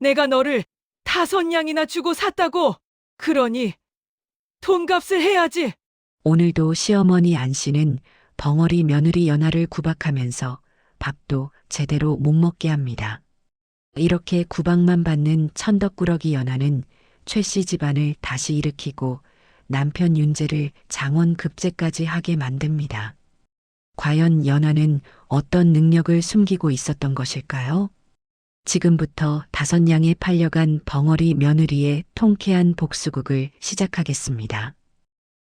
내가 너를 다섯 양이나 주고 샀다고. 그러니 돈값을 해야지. 오늘도 시어머니 안 씨는 벙어리 며느리 연하를 구박하면서 밥도 제대로 못 먹게 합니다. 이렇게 구박만 받는 천덕꾸러기 연하는 최 씨 집안을 다시 일으키고 남편 윤재를 장원 급제까지 하게 만듭니다. 과연 연하는 어떤 능력을 숨기고 있었던 것일까요? 지금부터 다섯 양에 팔려간 벙어리 며느리의 통쾌한 복수극을 시작하겠습니다.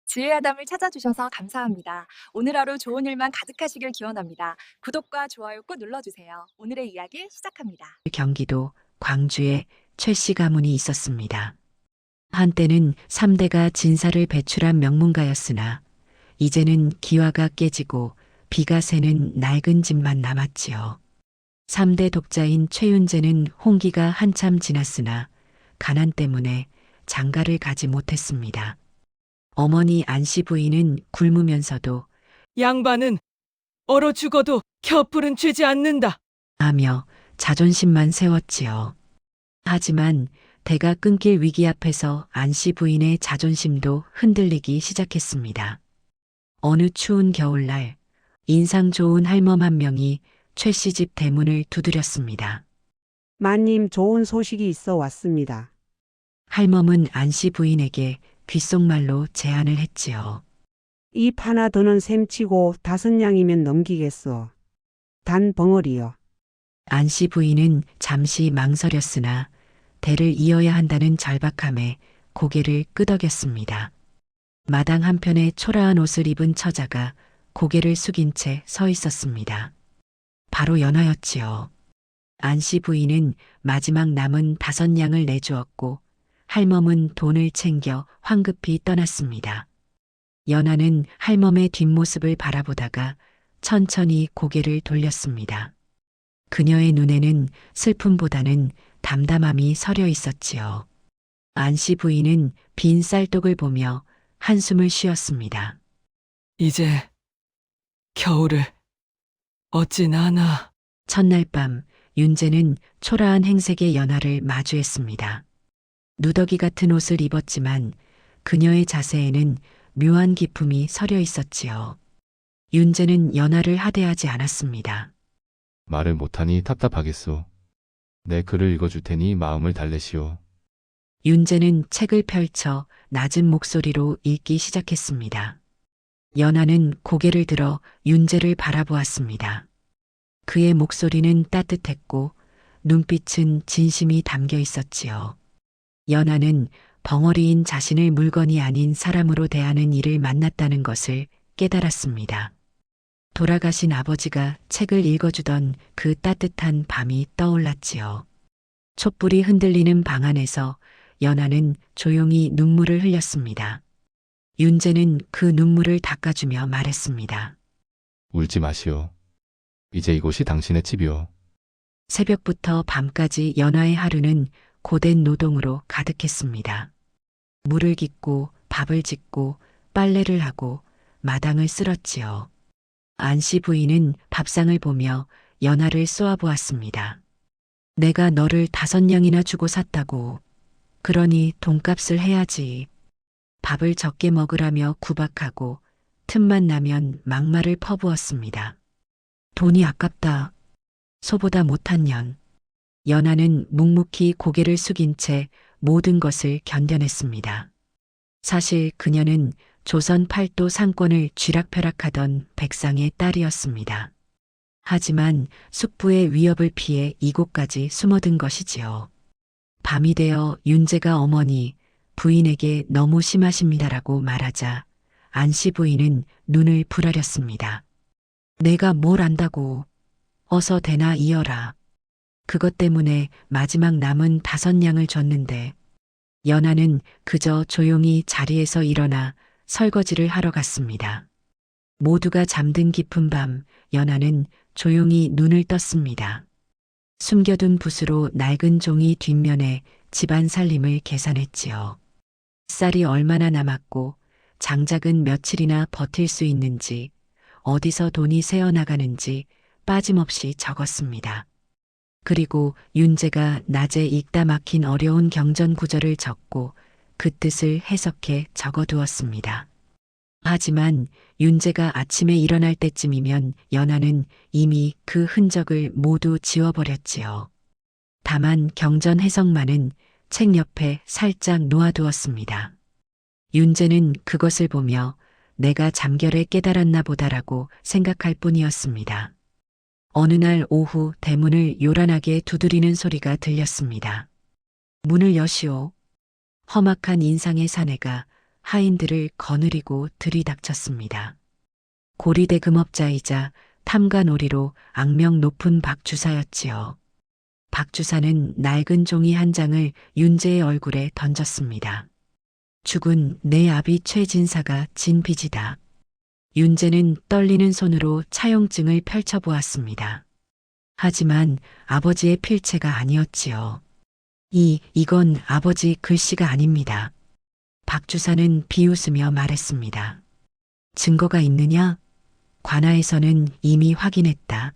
지혜아담을 찾아주셔서 감사합니다. 오늘 하루 좋은 일만 가득하시길 기원합니다. 구독과 좋아요 꾹 눌러주세요. 오늘의 이야기 시작합니다. 경기도 광주에 최씨 가문이 있었습니다. 한때는 3대가 진사를 배출한 명문가였으나 이제는 기와가 깨지고 비가 새는 낡은 집만 남았지요. 3대 독자인 최윤재는 홍기가 한참 지났으나 가난 때문에 장가를 가지 못했습니다. 어머니 안씨 부인은 굶으면서도 양반은 얼어 죽어도 곁불은 죄지 않는다. 하며 자존심만 세웠지요. 하지만 대가 끊길 위기 앞에서 안씨 부인의 자존심도 흔들리기 시작했습니다. 어느 추운 겨울날 인상 좋은 할멈 한 명이 최 씨 집 대문을 두드렸습니다. 마님 좋은 소식이 있어 왔습니다. 할멈은 안 씨 부인에게 귓속말로 제안을 했지요. 입 하나 더는 셈치고 다섯 양이면 넘기겠소. 단 벙어리요. 안 씨 부인은 잠시 망설였으나 대를 이어야 한다는 절박함에 고개를 끄덕였습니다. 마당 한편에 초라한 옷을 입은 처자가 고개를 숙인 채 서 있었습니다. 바로 연하였지요. 안씨 부인은 마지막 남은 다섯 양을 내주었고 할멈은 돈을 챙겨 황급히 떠났습니다. 연하는 할멈의 뒷모습을 바라보다가 천천히 고개를 돌렸습니다. 그녀의 눈에는 슬픔보다는 담담함이 서려 있었지요. 안씨 부인은 빈 쌀독을 보며 한숨을 쉬었습니다. 이제 겨울을 어찌나 하나. 첫날 밤 윤재는 초라한 행색의 연하를 마주했습니다. 누더기 같은 옷을 입었지만 그녀의 자세에는 묘한 기품이 서려 있었지요. 윤재는 연하를 하대하지 않았습니다. 말을 못하니 답답하겠소. 내 글을 읽어줄 테니 마음을 달래시오. 윤재는 책을 펼쳐 낮은 목소리로 읽기 시작했습니다. 연하는 고개를 들어 윤재를 바라보았습니다. 그의 목소리는 따뜻했고 눈빛은 진심이 담겨 있었지요. 연하는 벙어리인 자신을 물건이 아닌 사람으로 대하는 일을 만났다는 것을 깨달았습니다. 돌아가신 아버지가 책을 읽어주던 그 따뜻한 밤이 떠올랐지요. 촛불이 흔들리는 방 안에서 연하는 조용히 눈물을 흘렸습니다. 윤재는 그 눈물을 닦아주며 말했습니다. 울지 마시오. 이제 이곳이 당신의 집이오. 새벽부터 밤까지 연하의 하루는 고된 노동으로 가득했습니다. 물을 깃고 밥을 짓고 빨래를 하고 마당을 쓸었지요. 안씨 부인은 밥상을 보며 연하를 쏘아보았습니다. 내가 너를 다섯 냥이나 주고 샀다고. 그러니 돈값을 해야지. 밥을 적게 먹으라며 구박하고 틈만 나면 막말을 퍼부었습니다. 돈이 아깝다. 소보다 못한 년. 연하는 묵묵히 고개를 숙인 채 모든 것을 견뎌냈습니다. 사실 그녀는 조선 팔도 상권을 쥐락펴락하던 백상의 딸이었습니다. 하지만 숙부의 위협을 피해 이곳까지 숨어든 것이지요. 밤이 되어 윤재가 어머니, 부인에게 너무 심하십니다라고 말하자 안씨 부인은 눈을 부라렸습니다. 내가 뭘 안다고. 어서 대나 이어라. 그것 때문에 마지막 남은 다섯 양을 줬는데 연하는 그저 조용히 자리에서 일어나 설거지를 하러 갔습니다. 모두가 잠든 깊은 밤 연하는 조용히 눈을 떴습니다. 숨겨둔 붓으로 낡은 종이 뒷면에 집안 살림을 계산했지요. 쌀이 얼마나 남았고 장작은 며칠이나 버틸 수 있는지 어디서 돈이 새어나가는지 빠짐없이 적었습니다. 그리고 윤재가 낮에 읽다 막힌 어려운 경전 구절을 적고 그 뜻을 해석해 적어두었습니다. 하지만 윤재가 아침에 일어날 때쯤이면 연하는 이미 그 흔적을 모두 지워버렸지요. 다만 경전 해석만은 책 옆에 살짝 놓아두었습니다. 윤재는 그것을 보며 내가 잠결에 깨달았나 보다라고 생각할 뿐이었습니다. 어느 날 오후 대문을 요란하게 두드리는 소리가 들렸습니다. 문을 여시오. 험악한 인상의 사내가 하인들을 거느리고 들이닥쳤습니다. 고리대 금업자이자 탐관오리로 악명 높은 박주사였지요. 박주사는 낡은 종이 한 장을 윤재의 얼굴에 던졌습니다. 죽은 내 아비 최진사가 진 빚이다. 윤재는 떨리는 손으로 차용증을 펼쳐보았습니다. 하지만 아버지의 필체가 아니었지요. 이, 이건 아버지 글씨가 아닙니다. 박주사는 비웃으며 말했습니다. 증거가 있느냐? 관아에서는 이미 확인했다.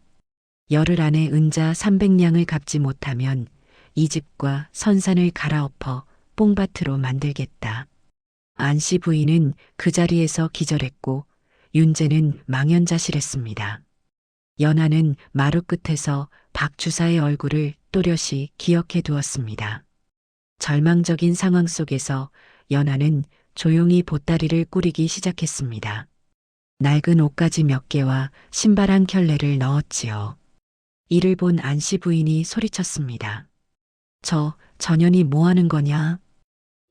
열흘 안에 은자 300냥을 갚지 못하면 이 집과 선산을 갈아엎어 뽕밭으로 만들겠다. 안씨 부인은 그 자리에서 기절했고 윤재는 망연자실했습니다. 연하는 마루 끝에서 박 주사의 얼굴을 또렷이 기억해 두었습니다. 절망적인 상황 속에서 연하는 조용히 보따리를 꾸리기 시작했습니다. 낡은 옷가지 몇 개와 신발 한 켤레를 넣었지요. 이를 본 안씨 부인이 소리쳤습니다. 저, 전현이 뭐 하는 거냐?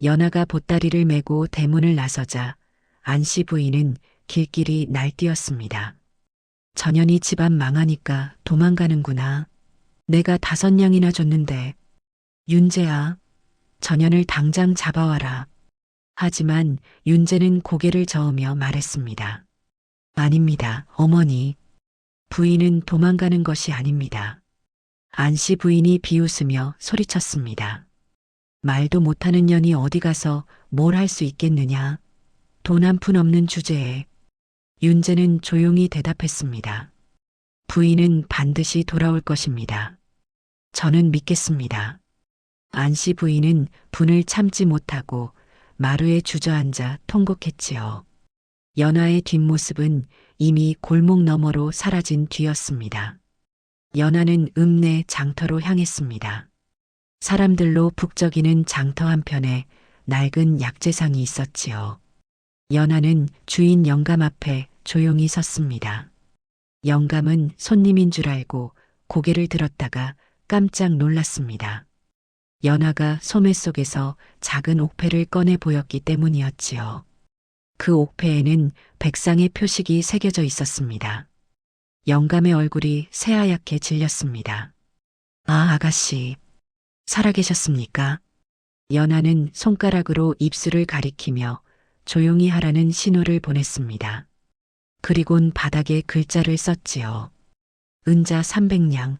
연하가 보따리를 메고 대문을 나서자 안씨 부인은 길길이 날뛰었습니다. 전현이 집안 망하니까 도망가는구나. 내가 다섯 냥이나 줬는데. 윤재야, 전현을 당장 잡아와라. 하지만 윤재는 고개를 저으며 말했습니다. 아닙니다, 어머니. 부인은 도망가는 것이 아닙니다. 안씨 부인이 비웃으며 소리쳤습니다. 말도 못하는 년이 어디 가서 뭘 할 수 있겠느냐. 돈 한 푼 없는 주제에. 윤재는 조용히 대답했습니다. 부인은 반드시 돌아올 것입니다. 저는 믿겠습니다. 안씨 부인은 분을 참지 못하고 마루에 주저앉아 통곡했지요. 연하의 뒷모습은 이미 골목 너머로 사라진 뒤였습니다. 연하는 읍내 장터로 향했습니다. 사람들로 북적이는 장터 한편에 낡은 약재상이 있었지요. 연하는 주인 영감 앞에 조용히 섰습니다. 영감은 손님인 줄 알고 고개를 들었다가 깜짝 놀랐습니다. 연하가 소매 속에서 작은 옥패를 꺼내 보였기 때문이었지요. 그 옥패에는 백상의 표식이 새겨져 있었습니다. 영감의 얼굴이 새하얗게 질렸습니다. 아, 아가씨. 살아계셨습니까? 연하는 손가락으로 입술을 가리키며 조용히 하라는 신호를 보냈습니다. 그리곤 바닥에 글자를 썼지요. 은자 300냥.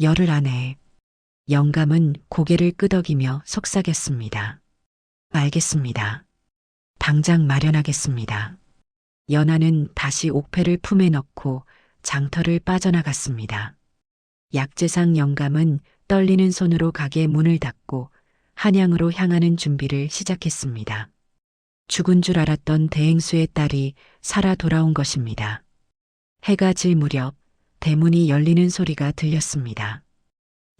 열흘 안에. 영감은 고개를 끄덕이며 속삭였습니다. 알겠습니다. 당장 마련하겠습니다. 연하는 다시 옥패를 품에 넣고 장터를 빠져나갔습니다. 약재상 영감은 떨리는 손으로 가게 문을 닫고 한양으로 향하는 준비를 시작했습니다. 죽은 줄 알았던 대행수의 딸이 살아 돌아온 것입니다. 해가 질 무렵 대문이 열리는 소리가 들렸습니다.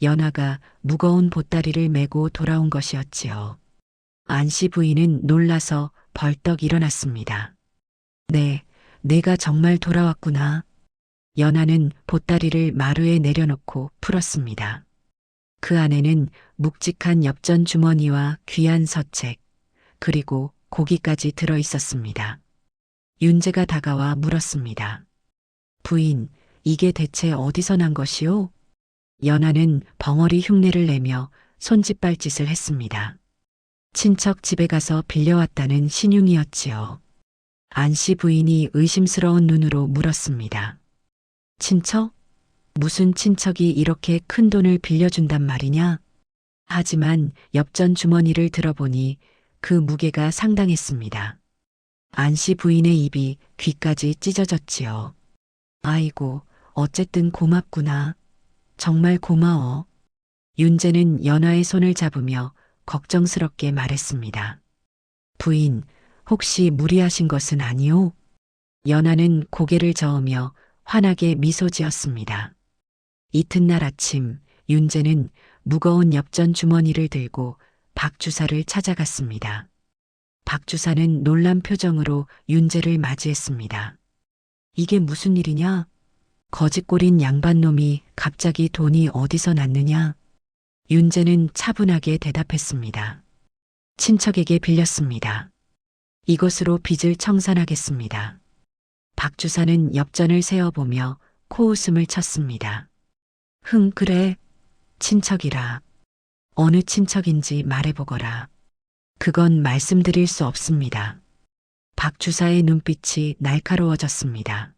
연하가 무거운 보따리를 메고 돌아온 것이었지요. 안씨 부인은 놀라서 벌떡 일어났습니다. 네, 내가 정말 돌아왔구나. 연하는 보따리를 마루에 내려놓고 풀었습니다. 그 안에는 묵직한 엽전 주머니와 귀한 서책, 그리고 고기까지 들어 있었습니다. 윤재가 다가와 물었습니다. 부인, 이게 대체 어디서 난 것이오? 연하는 벙어리 흉내를 내며 손짓발짓을 했습니다. 친척 집에 가서 빌려왔다는 신용이었지요. 안씨 부인이 의심스러운 눈으로 물었습니다. 친척? 무슨 친척이 이렇게 큰 돈을 빌려준단 말이냐? 하지만 엽전 주머니를 들어보니 그 무게가 상당했습니다. 안씨 부인의 입이 귀까지 찢어졌지요. 아이고, 어쨌든 고맙구나. 정말 고마워. 윤재는 연하의 손을 잡으며 걱정스럽게 말했습니다. 부인, 혹시 무리하신 것은 아니오? 연하는 고개를 저으며 환하게 미소 지었습니다. 이튿날 아침 윤재는 무거운 엽전 주머니를 들고 박 주사를 찾아갔습니다. 박 주사는 놀란 표정으로 윤재를 맞이했습니다. 이게 무슨 일이냐? 거짓골인 양반놈이 갑자기 돈이 어디서 났느냐? 윤재는 차분하게 대답했습니다. 친척에게 빌렸습니다. 이것으로 빚을 청산하겠습니다. 박 주사는 엽전을 세어보며 코웃음을 쳤습니다. 흥, 그래. 친척이라. 어느 친척인지 말해보거라. 그건 말씀드릴 수 없습니다. 박 주사의 눈빛이 날카로워졌습니다.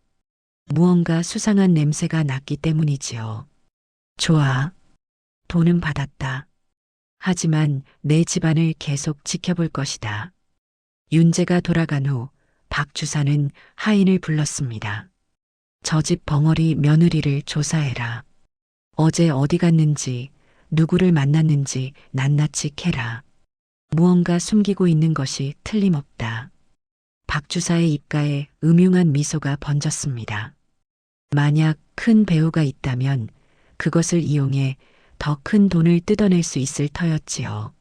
무언가 수상한 냄새가 났기 때문이지요. 좋아. 돈은 받았다. 하지만 내 집안을 계속 지켜볼 것이다. 윤재가 돌아간 후 박 주사는 하인을 불렀습니다. 저 집 벙어리 며느리를 조사해라. 어제 어디 갔는지, 누구를 만났는지 낱낱이 캐라. 무언가 숨기고 있는 것이 틀림없다. 박 주사의 입가에 음흉한 미소가 번졌습니다. 만약 큰 배우가 있다면 그것을 이용해 더 큰 돈을 뜯어낼 수 있을 터였지요.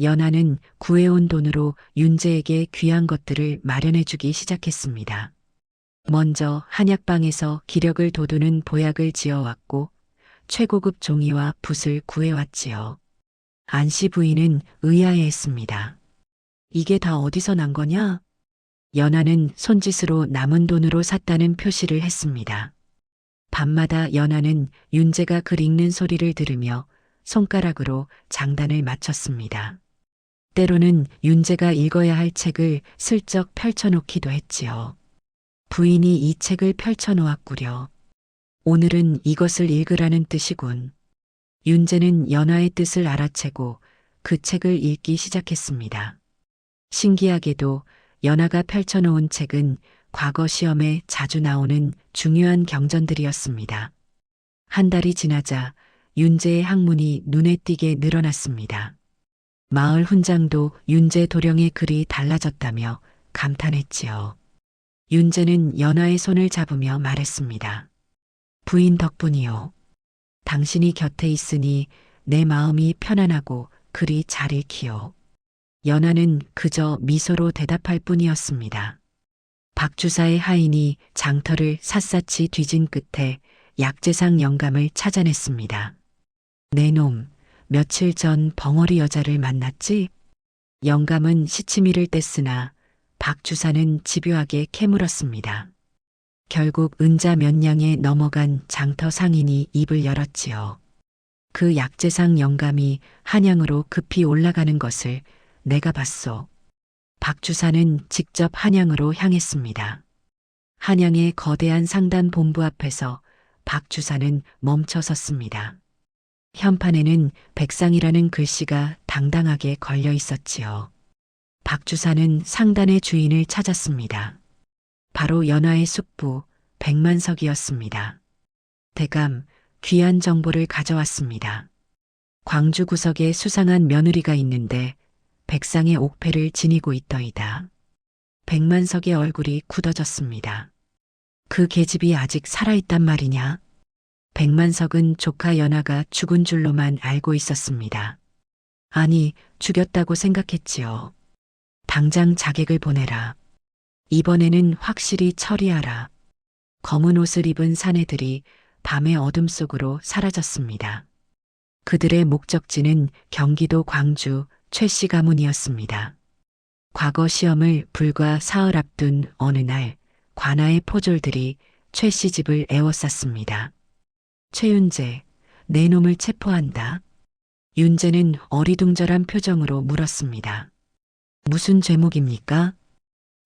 연하는 구해온 돈으로 윤재에게 귀한 것들을 마련해주기 시작했습니다. 먼저 한약방에서 기력을 돋우는 보약을 지어왔고 최고급 종이와 붓을 구해왔지요. 안씨 부인은 의아해했습니다. 이게 다 어디서 난 거냐? 연하는 손짓으로 남은 돈으로 샀다는 표시를 했습니다. 밤마다 연하는 윤재가 글 읽는 소리를 들으며 손가락으로 장단을 맞췄습니다. 때로는 윤재가 읽어야 할 책을 슬쩍 펼쳐놓기도 했지요. 부인이 이 책을 펼쳐놓았구려. 오늘은 이것을 읽으라는 뜻이군. 윤재는 연하의 뜻을 알아채고 그 책을 읽기 시작했습니다. 신기하게도 연하가 펼쳐놓은 책은 과거 시험에 자주 나오는 중요한 경전들이었습니다. 한 달이 지나자 윤재의 학문이 눈에 띄게 늘어났습니다. 마을 훈장도 윤재 도령의 글이 달라졌다며 감탄했지요. 윤재는 연하의 손을 잡으며 말했습니다. 부인 덕분이요. 당신이 곁에 있으니 내 마음이 편안하고 글이 잘 읽히요. 연하는 그저 미소로 대답할 뿐이었습니다. 박주사의 하인이 장터를 샅샅이 뒤진 끝에 약재상 영감을 찾아냈습니다. 내 놈, 며칠 전 벙어리 여자를 만났지? 영감은 시치미를 뗐으나 박주사는 집요하게 캐물었습니다. 결국 은자 몇 냥에 넘어간 장터 상인이 입을 열었지요. 그 약재상 영감이 한양으로 급히 올라가는 것을 내가 봤소. 박주사는 직접 한양으로 향했습니다. 한양의 거대한 상단 본부 앞에서 박주사는 멈춰 섰습니다. 현판에는 백상이라는 글씨가 당당하게 걸려 있었지요. 박주사는 상단의 주인을 찾았습니다. 바로 연하의 숙부 백만석이었습니다. 대감 귀한 정보를 가져왔습니다. 광주 구석에 수상한 며느리가 있는데 백상의 옥패를 지니고 있더이다. 백만석의 얼굴이 굳어졌습니다. 그 계집이 아직 살아있단 말이냐? 백만석은 조카 연하가 죽은 줄로만 알고 있었습니다. 아니, 죽였다고 생각했지요. 당장 자객을 보내라. 이번에는 확실히 처리하라. 검은 옷을 입은 사내들이 밤의 어둠 속으로 사라졌습니다. 그들의 목적지는 경기도 광주 최씨 가문이었습니다. 과거 시험을 불과 사흘 앞둔 어느 날 관아의 포졸들이 최씨 집을 에워쌌습니다. 최윤재, 내 놈을 체포한다. 윤재는 어리둥절한 표정으로 물었습니다. 무슨 죄목입니까?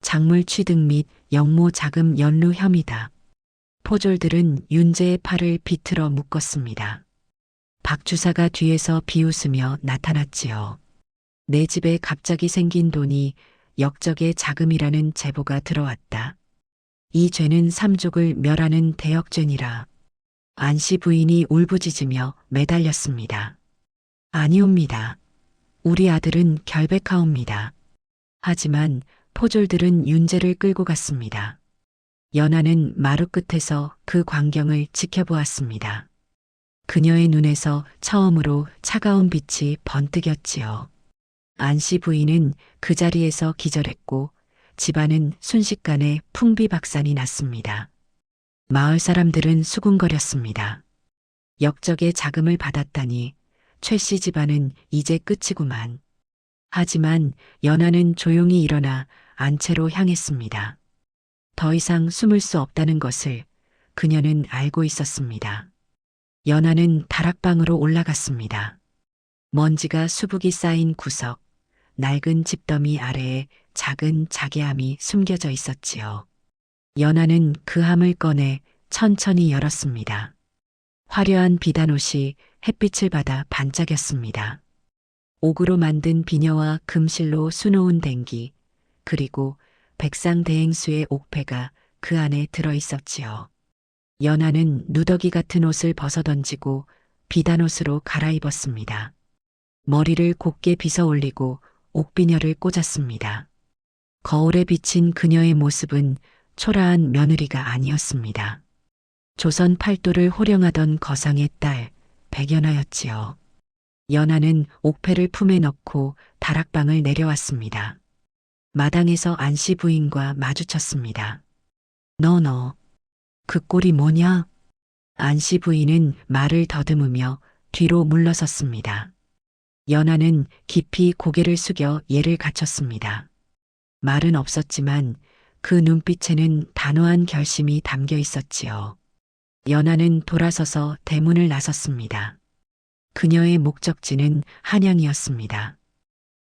작물 취득 및 영모 자금 연루 혐의다. 포졸들은 윤재의 팔을 비틀어 묶었습니다. 박 주사가 뒤에서 비웃으며 나타났지요. 내 집에 갑자기 생긴 돈이 역적의 자금이라는 제보가 들어왔다. 이 죄는 삼족을 멸하는 대역죄니라. 안씨 부인이 울부짖으며 매달렸습니다. 아니옵니다. 우리 아들은 결백하옵니다. 하지만 포졸들은 윤재를 끌고 갔습니다. 연하는 마루 끝에서 그 광경을 지켜보았습니다. 그녀의 눈에서 처음으로 차가운 빛이 번뜩였지요. 안씨 부인은 그 자리에서 기절했고 집안은 순식간에 풍비박산이 났습니다. 마을 사람들은 수군거렸습니다. 역적의 자금을 받았다니 최 씨 집안은 이제 끝이구만. 하지만 연하는 조용히 일어나 안채로 향했습니다. 더 이상 숨을 수 없다는 것을 그녀는 알고 있었습니다. 연하는 다락방으로 올라갔습니다. 먼지가 수북이 쌓인 구석, 낡은 집더미 아래에 작은 자개함이 숨겨져 있었지요. 연하는 그 함을 꺼내 천천히 열었습니다. 화려한 비단옷이 햇빛을 받아 반짝였습니다. 옥으로 만든 비녀와 금실로 수놓은 댕기, 그리고 백상 대행수의 옥패가 그 안에 들어 있었지요. 연하는 누더기 같은 옷을 벗어던지고 비단옷으로 갈아입었습니다. 머리를 곱게 빗어 올리고 옥비녀를 꽂았습니다. 거울에 비친 그녀의 모습은 초라한 며느리가 아니었습니다. 조선 팔도를 호령하던 거상의 딸 백연하였지요. 연하는 옥패를 품에 넣고 다락방을 내려왔습니다. 마당에서 안씨 부인과 마주쳤습니다. 너 너, 그 꼴이 뭐냐? 안씨 부인은 말을 더듬으며 뒤로 물러섰습니다. 연하는 깊이 고개를 숙여 예를 갖췄습니다. 말은 없었지만 그 눈빛에는 단호한 결심이 담겨 있었지요. 연하는 돌아서서 대문을 나섰습니다. 그녀의 목적지는 한양이었습니다.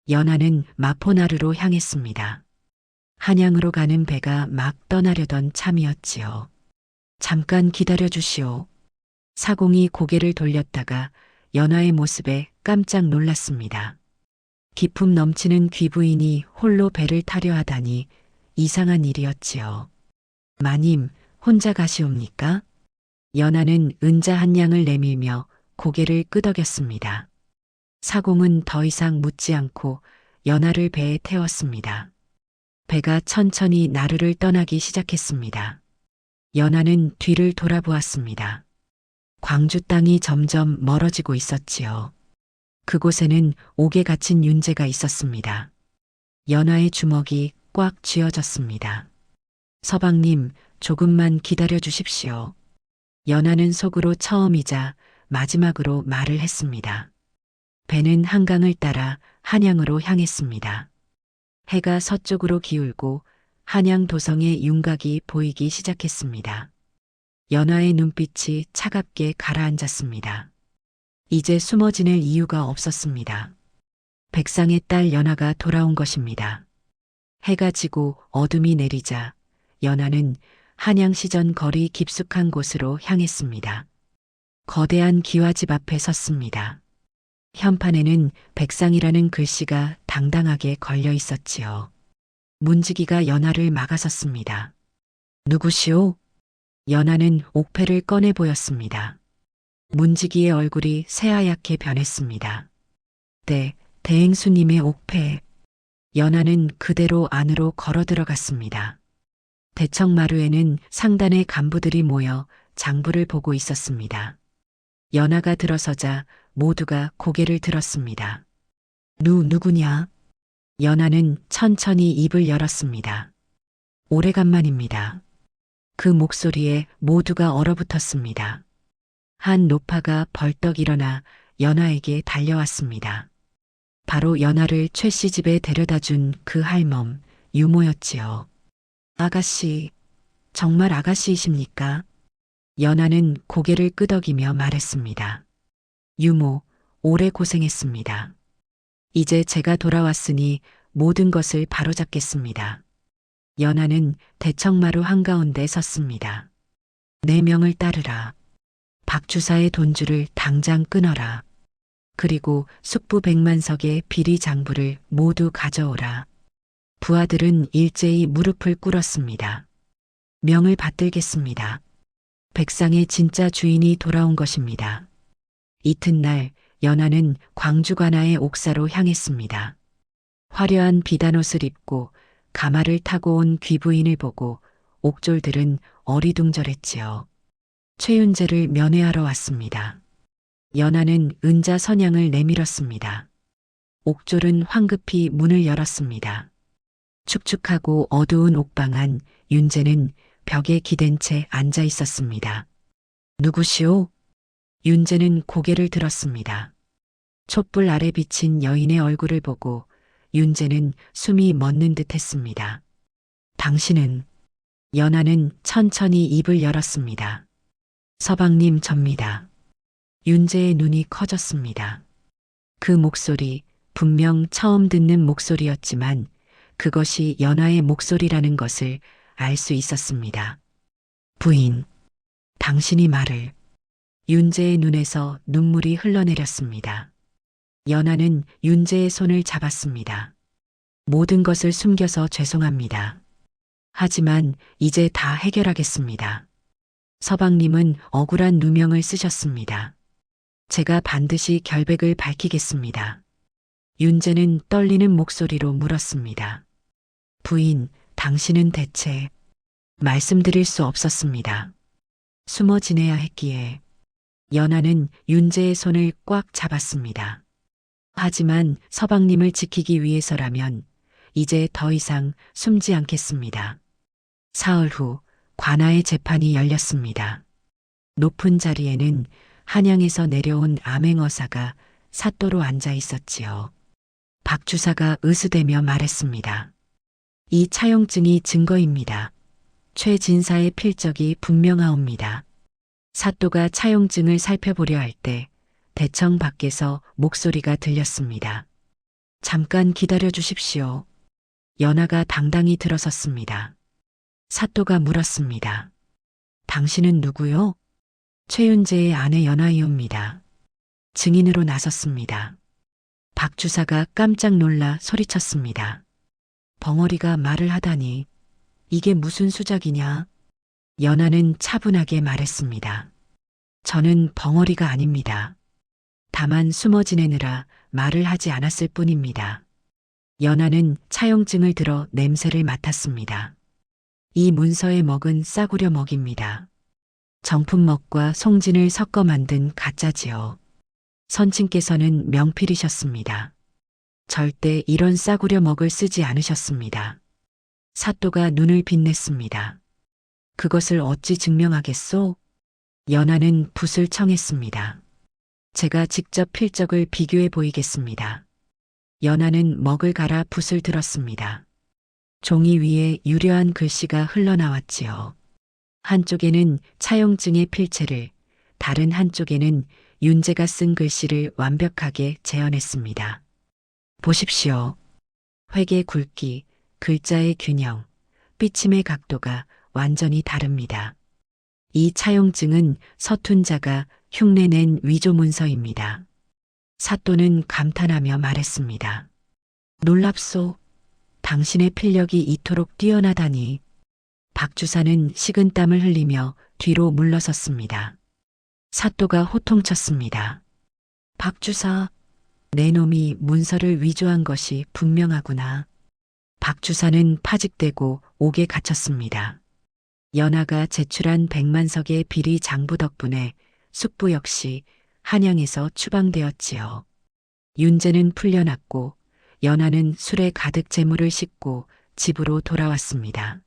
연하는 마포나루로 향했습니다. 한양으로 가는 배가 막 떠나려던 참이었지요. 잠깐 기다려 주시오. 사공이 고개를 돌렸다가 연하의 모습에 깜짝 놀랐습니다. 기품 넘치는 귀부인이 홀로 배를 타려 하다니 이상한 일이었지요. 마님, 혼자 가시옵니까? 연하는 은자 한 양을 내밀며 고개를 끄덕였습니다. 사공은 더 이상 묻지 않고 연하를 배에 태웠습니다. 배가 천천히 나루를 떠나기 시작했습니다. 연하는 뒤를 돌아보았습니다. 광주 땅이 점점 멀어지고 있었지요. 그곳에는 옥에 갇힌 윤재가 있었습니다. 연하의 주먹이 꽉 쥐어졌습니다. 서방님, 조금만 기다려 주십시오. 연하는 속으로 처음이자 마지막으로 말을 했습니다. 배는 한강을 따라 한양으로 향했습니다. 해가 서쪽으로 기울고 한양 도성의 윤곽이 보이기 시작했습니다. 연하의 눈빛이 차갑게 가라앉았습니다. 이제 숨어 지낼 이유가 없었습니다. 백상의 딸 연하가 돌아온 것입니다. 해가 지고 어둠이 내리자 연하는 한양시전 거리 깊숙한 곳으로 향했습니다. 거대한 기와집 앞에 섰습니다. 현판에는 백상이라는 글씨가 당당하게 걸려 있었지요. 문지기가 연하를 막아섰습니다. 누구시오? 연하는 옥패를 꺼내 보였습니다. 문지기의 얼굴이 새하얗게 변했습니다. 네, 대행수님의 옥패. 연하는 그대로 안으로 걸어 들어갔습니다. 대청 마루에는 상단의 간부들이 모여 장부를 보고 있었습니다. 연하가 들어서자 모두가 고개를 들었습니다. 누, 누구냐? 연하는 천천히 입을 열었습니다. 오래간만입니다. 그 목소리에 모두가 얼어붙었습니다. 한 노파가 벌떡 일어나 연하에게 달려왔습니다. 바로 연하를 최 씨 집에 데려다 준 그 할멈, 유모였지요. 아가씨, 정말 아가씨이십니까? 연하는 고개를 끄덕이며 말했습니다. 유모, 오래 고생했습니다. 이제 제가 돌아왔으니 모든 것을 바로잡겠습니다. 연하는 대청마루 한가운데 섰습니다. 내 명을 따르라. 박주사의 돈줄을 당장 끊어라. 그리고 숙부 백만석의 비리 장부를 모두 가져오라. 부하들은 일제히 무릎을 꿇었습니다. 명을 받들겠습니다. 백상의 진짜 주인이 돌아온 것입니다. 이튿날 연하는 광주 관아의 옥사로 향했습니다. 화려한 비단옷을 입고 가마를 타고 온 귀부인을 보고 옥졸들은 어리둥절했지요. 최윤재를 면회하러 왔습니다. 연하는 은자 선양을 내밀었습니다. 옥졸은 황급히 문을 열었습니다. 축축하고 어두운 옥방 안 윤재는 벽에 기댄 채 앉아 있었습니다. 누구시오? 윤재는 고개를 들었습니다. 촛불 아래 비친 여인의 얼굴을 보고 윤재는 숨이 멎는 듯 했습니다. 당신은 연하는 천천히 입을 열었습니다. 서방님 접니다. 윤재의 눈이 커졌습니다. 그 목소리 분명 처음 듣는 목소리였지만 그것이 연하의 목소리라는 것을 알 수 있었습니다. 부인, 당신이 말을 윤재의 눈에서 눈물이 흘러내렸습니다. 연하는 윤재의 손을 잡았습니다. 모든 것을 숨겨서 죄송합니다. 하지만 이제 다 해결하겠습니다. 서방님은 억울한 누명을 쓰셨습니다. 제가 반드시 결백을 밝히겠습니다. 윤재는 떨리는 목소리로 물었습니다. 부인, 당신은 대체 말씀드릴 수 없었습니다. 숨어 지내야 했기에 연하는 윤재의 손을 꽉 잡았습니다. 하지만 서방님을 지키기 위해서라면 이제 더 이상 숨지 않겠습니다. 사흘 후 관아의 재판이 열렸습니다. 높은 자리에는 한양에서 내려온 암행어사가 사또로 앉아 있었지요. 박 주사가 으스대며 말했습니다. 이 차용증이 증거입니다. 최 진사의 필적이 분명하옵니다. 사또가 차용증을 살펴보려 할 때 대청 밖에서 목소리가 들렸습니다. 잠깐 기다려 주십시오. 연하가 당당히 들어섰습니다. 사또가 물었습니다. 당신은 누구요? 최윤재의 아내 연하이옵니다. 증인으로 나섰습니다. 박 주사가 깜짝 놀라 소리쳤습니다. 벙어리가 말을 하다니 이게 무슨 수작이냐? 연하는 차분하게 말했습니다. 저는 벙어리가 아닙니다. 다만 숨어 지내느라 말을 하지 않았을 뿐입니다. 연하는 차용증을 들어 냄새를 맡았습니다. 이 문서의 먹은 싸구려 먹입니다. 정품 먹과 송진을 섞어 만든 가짜지요. 선친께서는 명필이셨습니다. 절대 이런 싸구려 먹을 쓰지 않으셨습니다. 사또가 눈을 빛냈습니다. 그것을 어찌 증명하겠소? 연하는 붓을 청했습니다. 제가 직접 필적을 비교해 보이겠습니다. 연하는 먹을 갈아 붓을 들었습니다. 종이 위에 유려한 글씨가 흘러나왔지요. 한쪽에는 차용증의 필체를, 다른 한쪽에는 윤재가 쓴 글씨를 완벽하게 재현했습니다. 보십시오. 회계 굵기, 글자의 균형, 삐침의 각도가 완전히 다릅니다. 이 차용증은 서툰 자가 흉내낸 위조 문서입니다. 사또는 감탄하며 말했습니다. 놀랍소. 당신의 필력이 이토록 뛰어나다니. 박 주사는 식은 땀을 흘리며 뒤로 물러섰습니다. 사또가 호통쳤습니다. 박 주사, 내 놈이 문서를 위조한 것이 분명하구나. 박 주사는 파직되고 옥에 갇혔습니다. 연하가 제출한 백만석의 비리 장부 덕분에 숙부 역시 한양에서 추방되었지요. 윤재는 풀려났고 연하는 술에 가득 재물을 싣고 집으로 돌아왔습니다.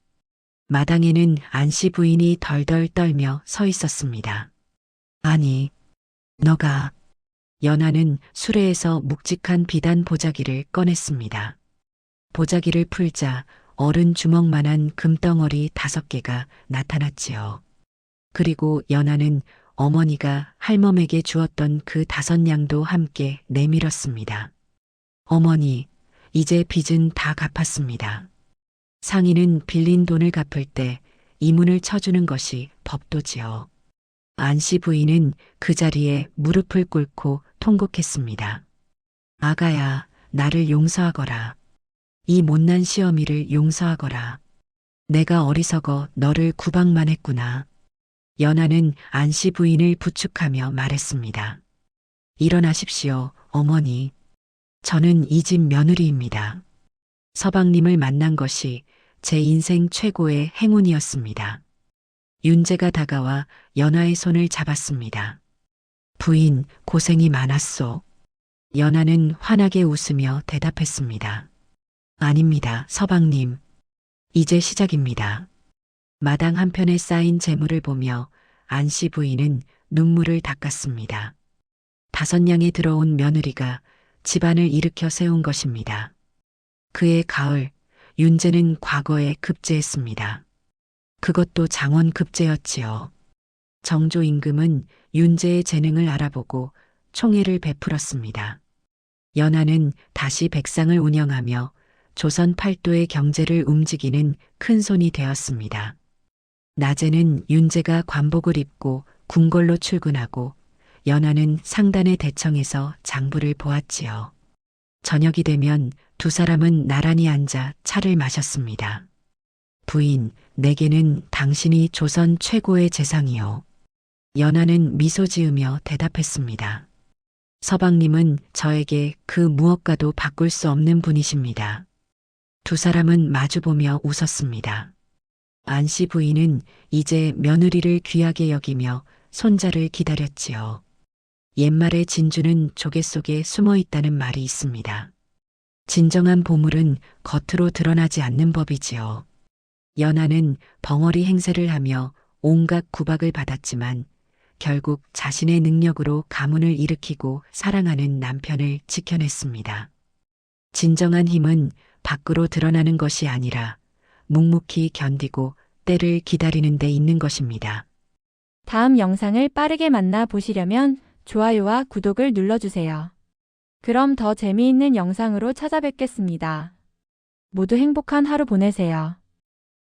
마당에는 안씨 부인이 덜덜 떨며 서 있었습니다. 아니, 너가 연하는 수레에서 묵직한 비단 보자기를 꺼냈습니다. 보자기를 풀자 어른 주먹만한 금덩어리 다섯 개가 나타났지요. 그리고 연하는 어머니가 할멈에게 주었던 그 다섯 양도 함께 내밀었습니다. 어머니, 이제 빚은 다 갚았습니다. 상인은 빌린 돈을 갚을 때 이문을 쳐주는 것이 법도지요. 안씨 부인은 그 자리에 무릎을 꿇고 통곡했습니다. 아가야, 나를 용서하거라. 이 못난 시어미를 용서하거라. 내가 어리석어 너를 구박만 했구나. 연하는 안씨 부인을 부축하며 말했습니다. 일어나십시오, 어머니. 저는 이 집 며느리입니다. 서방님을 만난 것이 제 인생 최고의 행운이었습니다. 윤재가 다가와 연아의 손을 잡았습니다. 부인, 고생이 많았소. 연아는 환하게 웃으며 대답했습니다. 아닙니다, 서방님. 이제 시작입니다. 마당 한편에 쌓인 재물을 보며 안씨 부인은 눈물을 닦았습니다. 다섯 냥에 들어온 며느리가 집안을 일으켜 세운 것입니다. 그의 가을, 윤재는 과거에 급제했습니다. 그것도 장원 급제였지요. 정조 임금은 윤재의 재능을 알아보고 총애를 베풀었습니다. 연하는 다시 백상을 운영하며 조선 팔도의 경제를 움직이는 큰 손이 되었습니다. 낮에는 윤재가 관복을 입고 궁궐로 출근하고 연하는 상단의 대청에서 장부를 보았지요. 저녁이 되면 두 사람은 나란히 앉아 차를 마셨습니다. 부인, 내게는 당신이 조선 최고의 재상이요. 연하는 미소 지으며 대답했습니다. 서방님은 저에게 그 무엇과도 바꿀 수 없는 분이십니다. 두 사람은 마주보며 웃었습니다. 안씨 부인은 이제 며느리를 귀하게 여기며 손자를 기다렸지요. 옛말에 진주는 조개 속에 숨어 있다는 말이 있습니다. 진정한 보물은 겉으로 드러나지 않는 법이지요. 연하는 벙어리 행세를 하며 온갖 구박을 받았지만 결국 자신의 능력으로 가문을 일으키고 사랑하는 남편을 지켜냈습니다. 진정한 힘은 밖으로 드러나는 것이 아니라 묵묵히 견디고 때를 기다리는 데 있는 것입니다. 다음 영상을 빠르게 만나 보시려면 좋아요와 구독을 눌러주세요. 그럼 더 재미있는 영상으로 찾아뵙겠습니다. 모두 행복한 하루 보내세요.